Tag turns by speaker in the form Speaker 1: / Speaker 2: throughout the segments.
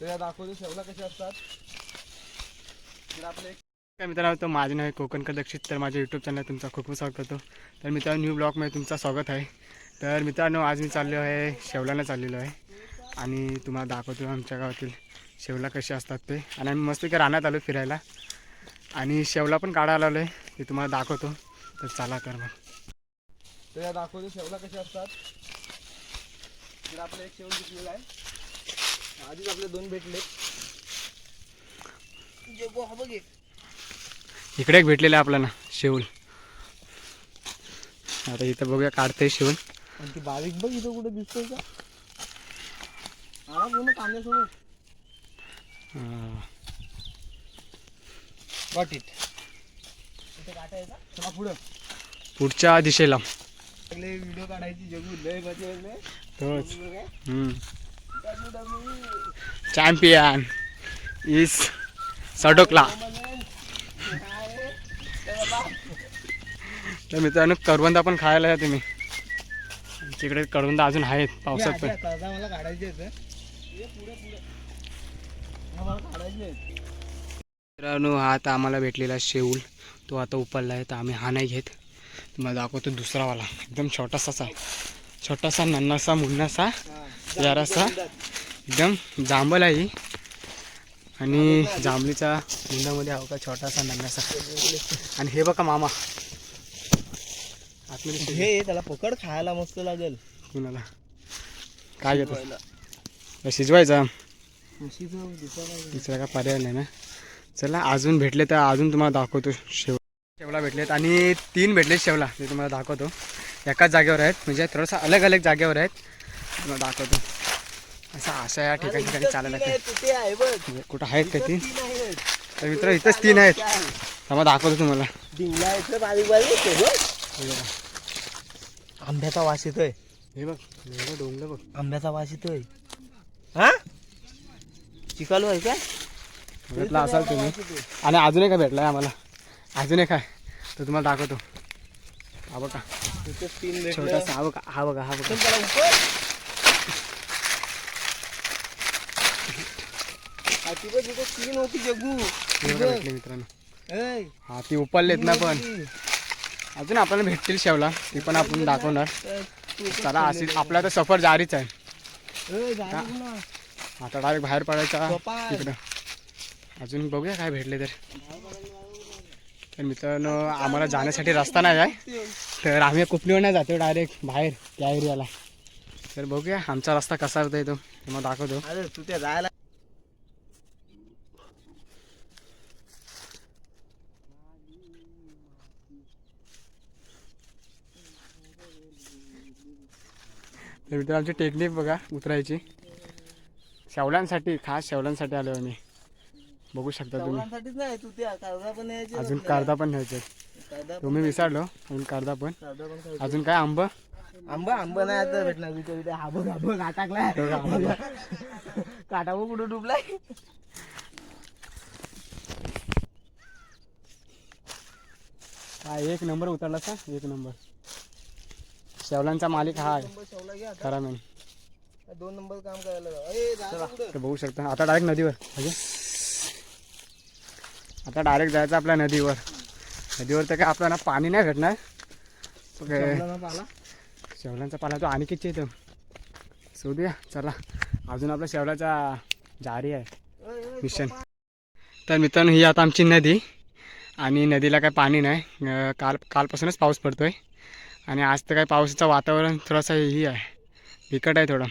Speaker 1: तर या दाखवतो शेवला कशा असतात. तर आपले एक
Speaker 2: काय मित्रांनो तर माझे नाव आहे कोकणकर दक्षित तर माझ्या यूट्यूब चॅनल तुमचा खूप खूप स्वागत करतो. तर मित्रांनो न्यू ब्लॉगमध्ये तुमचं स्वागत आहे. तर मित्रांनो आज मी चाललो आहे शेवलाला चाललेलो आहे. आणि तुम्हाला दाखवतो आमच्या गावातील शेवला कसे असतात ते. आणि आम्ही मस्तपैकी रानात आलो फिरायला. आणि शेवला पण काढायला आलो आहे. ते तुम्हाला दाखवतो. तर चला तर मग.
Speaker 1: तर या दाखवतो शेवला कशा असतात. तर आपलं एक शेवल विकलेला आहे. आधीच आपले दोन भेटले. हा बघ.
Speaker 2: इकडे एक भेटलेलं आहे आपल्याला शेवल आता इथं बघूया काढते शेवल
Speaker 1: आणि ती बारीक बघ इथं कुठे दिसतोय का? आला पूर्ण कांद्यासोबत. गॉट इट चला पुढं.
Speaker 2: पुढच्या दिशेला.
Speaker 1: सगळे व्हिडिओ काढायची जगू लय
Speaker 2: तोच.
Speaker 1: काय
Speaker 2: हम्म. चॅम्पियन इस सडोकला तर मित्रांनो करवंदा पण खायला या तुम्ही. तिकडे करवंदा अजून आहेत पावसात पण. मित्रांनो हा आता आम्हाला भेटलेला शेऊल. तो आता उपलला आहे तर आम्ही हा नाही घेत. तुम्हाला दाखवतो दुसरावाला. एकदम छोटासाच आहे. छोटासा नन्नासा मुन्नासा जरासा एकदम जांभल आहे ही. आणि जांभळीचा मुंडामध्ये हवा का छोटासा नन्नासा. आणि हे बघा मामा. आतमध्ये.
Speaker 1: हे त्याला पकड खायला मस्त लागेल.
Speaker 2: कुणाला? काय घेतो? शिजवायचा?
Speaker 1: दुसरा
Speaker 2: काय पर्याय नाही ना. चला अजून भेटले तर अजून तुम्हाला दाखवतो शेव शेवला भेटलेत आणि तीन भेटलेत शेवला. ते तुम्हाला दाखवतो. एकाच जागेवर आहेत. म्हणजे थोडंसं अलग अलग जागेवर आहेत. तुम्हाला दाखवतो. असं अशा या ठिकाणी ठिकाणी चालायला लागतं
Speaker 1: ते आहे बघ.
Speaker 2: म्हणजे कुठं आहेत का तीन? तर मित्र इथंच तीन आहेत. दाखवतो तुम्हाला.
Speaker 1: बघ.
Speaker 2: हे बघा.
Speaker 1: आंब्याचा वास येतोय.
Speaker 2: हे बघ. हे बघ डोंगर बघ.
Speaker 1: आंब्याचा वास येतोय. हा? चिकालू आहे का
Speaker 2: बघितला असाल तुम्ही. आणि अजून एक भेटला आहे आम्हाला. अजून एक. आहे तर तुम्हाला दाखवतो. हा बघा. छोटासा हा बघा हा बघा हा बघा.
Speaker 1: तीन होती जगू
Speaker 2: भेटले मित्रांनो. हा ती उपललेत ना पण. अजून आपल्याला भेटतील शेवला. ती पण आपण दाखवणार. चला अशी. आपला तर सफर जारीच आहे. आता डायरेक्ट बाहेर पडायचा. तिकडं. अजून बघूया काय भेटले तर. तर मित्रांनो आम्हाला जाण्यासाठी रस्ता नाही आहे तर आम्ही कुपणीवर नाही जातो डायरेक्ट बाहेर त्या एरियाला. तर बघूया आमचा रस्ता कसा होता तो. तुम्हाला दाखवतो.
Speaker 1: अरे तू ते राहायला
Speaker 2: तर मित्रांनो आमची टेक्निक बघा उतरायची. शेवलांसाठी खास शेवलांसाठी आलो आम्ही. बघू शकता तुम्ही.
Speaker 1: चौघांसाठीच नाही तू ते कर्जा पण यायचे
Speaker 2: अजून. कांदा पण न्यायचे तुम्ही विसरलो अजून कांदा पण.
Speaker 1: कर्जा पण खायचं.
Speaker 2: अजून काय आंब?
Speaker 1: आंबा आंबा नाही आता भेटणार. विचार विचार हा बघ हा बघ हा टाकलाय. काटा बघ. कुठं डुबलाय?
Speaker 2: काय एक नंबर उतरला का एक नंबर. शेवलांचा मालिक हा आहे.
Speaker 1: शेवला घ्या.
Speaker 2: खरा मेन
Speaker 1: दोन नंबर काम करायला लावा. ए, जा पुढं.
Speaker 2: तर बघू शकता. आता डायरेक्ट नदीवर म्हणजे? आता डायरेक्ट जायचं आपल्या नदीवर. नदीवर तर काय आपल्याला पाणी नाही भेटणार.
Speaker 1: पाला.
Speaker 2: शेवलांचा पाला तो आणि किती येतो शोधूया चला. अजून आपल्या शेवलाचा जारी आहे. मिशन तर मित्रांनो ही आता आमची नदी. आणि नदीला काय पाणी नाही. काल कालपासूनच पाऊस पडतोय. आणि आज तर काय पावसाचं वातावरण थोडंसं ही आहे. बिकट आहे थोडं.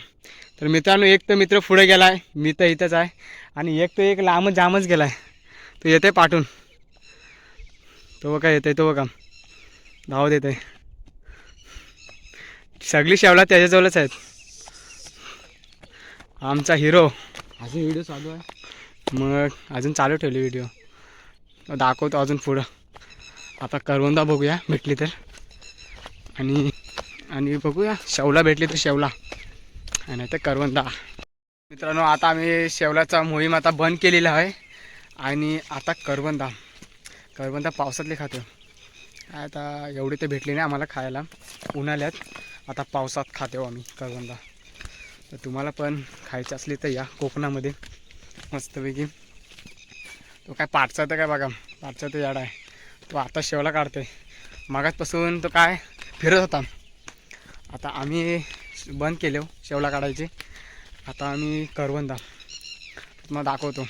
Speaker 2: तर मित्रांनो एक तर मित्र पुढे गेला आहे मी तर इथंच आहे. आणि एक तर एक लांबच जामच गेला आहे तो येते पाठून तो बघा येते तो बघा. धाव देते सगळी शेवला त्याच्याजवळच आहेत. आमचा हिरो अजून व्हिडिओ चालू आहे? मग अजून चालू ठेवली व्हिडिओ दाखवतो अजून पुढं. आता करवंदा बघूया भेटली तर. आणि आणि बघूया शेवला भेटली तर शेवला. आणि तर करवंदा. मित्रांनो आता आम्ही शेवलाचा मोहीम आता बंद केलेला आहे. आणि आता करवंदा. करवंदा पावसातले खातो आता एवढी तर भेटली नाही आम्हाला खायला. उन्हाळ्यात आता पावसात खातो आम्ही करवंदा. तर तुम्हाला पण खायची असली तर या कोकणामध्ये. मस्तपैकी. तो काय पाठचा तर काय बघा. पाठचा तर याड आहे. तो आता शेवला काढते मागासपासून तो काय फिरत होता. आता आम्ही बंद केले हो शेवला काढायचे. आता आम्ही करवंदा. तुम्हाला दाखवतो.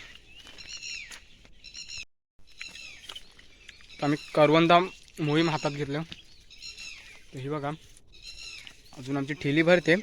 Speaker 2: आता आम्ही करवंदा मोहीम हातात घेतलं तर ही बघा अजून आमची ठेली भरते.